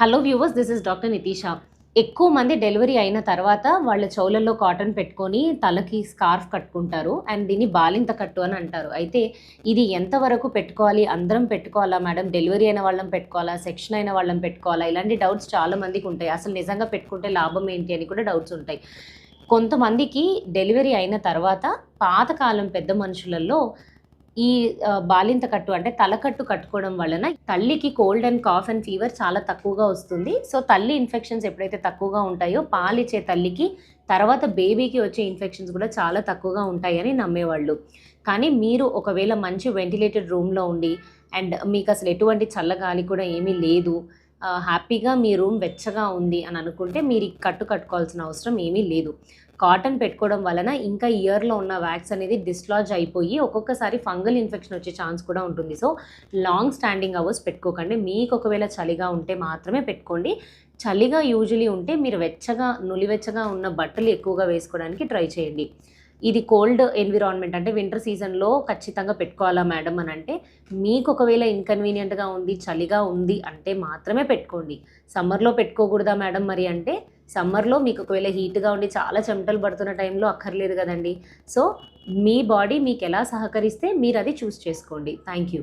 Hello viewers this is doctor Nitisha ఎక్కువ మంది delivery అయిన తర్వాత వాళ్ళ చెవులలో కాటన్ పెట్టుకొని తలకి స్కార్ఫ్ కట్టుకుంటారు అండ్ దీన్ని బాలింత కట్టు అని అంటారు. అయితే ఇది ఎంతవరకు పెట్టుకోవాలి? అందరం పెట్టుకోవాలా మేడం డెలివరీ అయిన వాళ్ళం పెట్టుకోవాలా? సెక్షన్ అయిన వాళ్ళం పెట్టుకోవాలా? ఇలాంటి డౌట్స్ చాలా మందికి ఉంటాయి. అసలు నిజంగా పెట్టుకుంటే లాభం ఏంటి అని కూడా డౌట్స్ ఉంటాయి. కొంతమందికి డెలివరీ అయిన తర్వాత పాతకాలం పెద్ద మనుషులలో ఈ బాలింత కట్టు అంటే తలకట్టు కట్టుకోవడం వలన తల్లికి cold and cough and fever చాలా తక్కువగా వస్తుంది. సో తల్లి ఇన్ఫెక్షన్స్ ఎప్పుడైతే తక్కువగా ఉంటాయో పాలిచ్చే తల్లికి తర్వాత బేబీకి వచ్చే ఇన్ఫెక్షన్స్ కూడా చాలా తక్కువగా ఉంటాయని నమ్మేవాళ్ళు. కానీ మీరు ఒకవేళ మంచి వెంటిలేటెడ్ రూమ్లో ఉండి అండ్ మీకు అసలు ఎటువంటి చల్లగాలి కూడా ఏమీ లేదు హ్యాపీగా మీ రూమ్ వెచ్చగా ఉంది అని అనుకుంటే మీరు ఈ కట్టు కట్టుకోవాల్సిన అవసరం ఏమీ లేదు. కాటన్ పెట్టుకోవడం వలన ఇంకా ఇయర్లో ఉన్న వ్యాక్స్ అనేది డిస్లాజ్ అయిపోయి ఒక్కొక్కసారి ఫంగల్ ఇన్ఫెక్షన్ వచ్చే ఛాన్స్ కూడా ఉంటుంది. సో లాంగ్ స్టాండింగ్ అవర్స్ పెట్టుకోకండి. మీకు ఒకవేళ చలిగా ఉంటే మాత్రమే పెట్టుకోండి. చలిగా యూజువలీ ఉంటే మీరు వెచ్చగా నులివెచ్చగా ఉన్న బట్టలు ఎక్కువగా వేసుకోవడానికి ట్రై చేయండి. ఇది కోల్డ్ ఎన్విరాన్మెంట్ అంటే వింటర్ సీజన్లో ఖచ్చితంగా పెట్టుకోవాలా మేడం అని అంటే మీకు ఒకవేళ ఇన్కన్వీనియంట్గా ఉంది చలిగా ఉంది అంటే మాత్రమే పెట్టుకోండి. సమ్మర్లో పెట్టుకోకూడదా మేడం మరి అంటే సమ్మర్లో మీకు ఒకవేళ హీట్గా ఉండి చాలా చెమటలు పడుతున్న టైంలో అక్కర్లేదు కదండి. సో మీ బాడీ మీకు ఎలా సహకరిస్తే మీరు అది చూస్ చేసుకోండి. Thank you.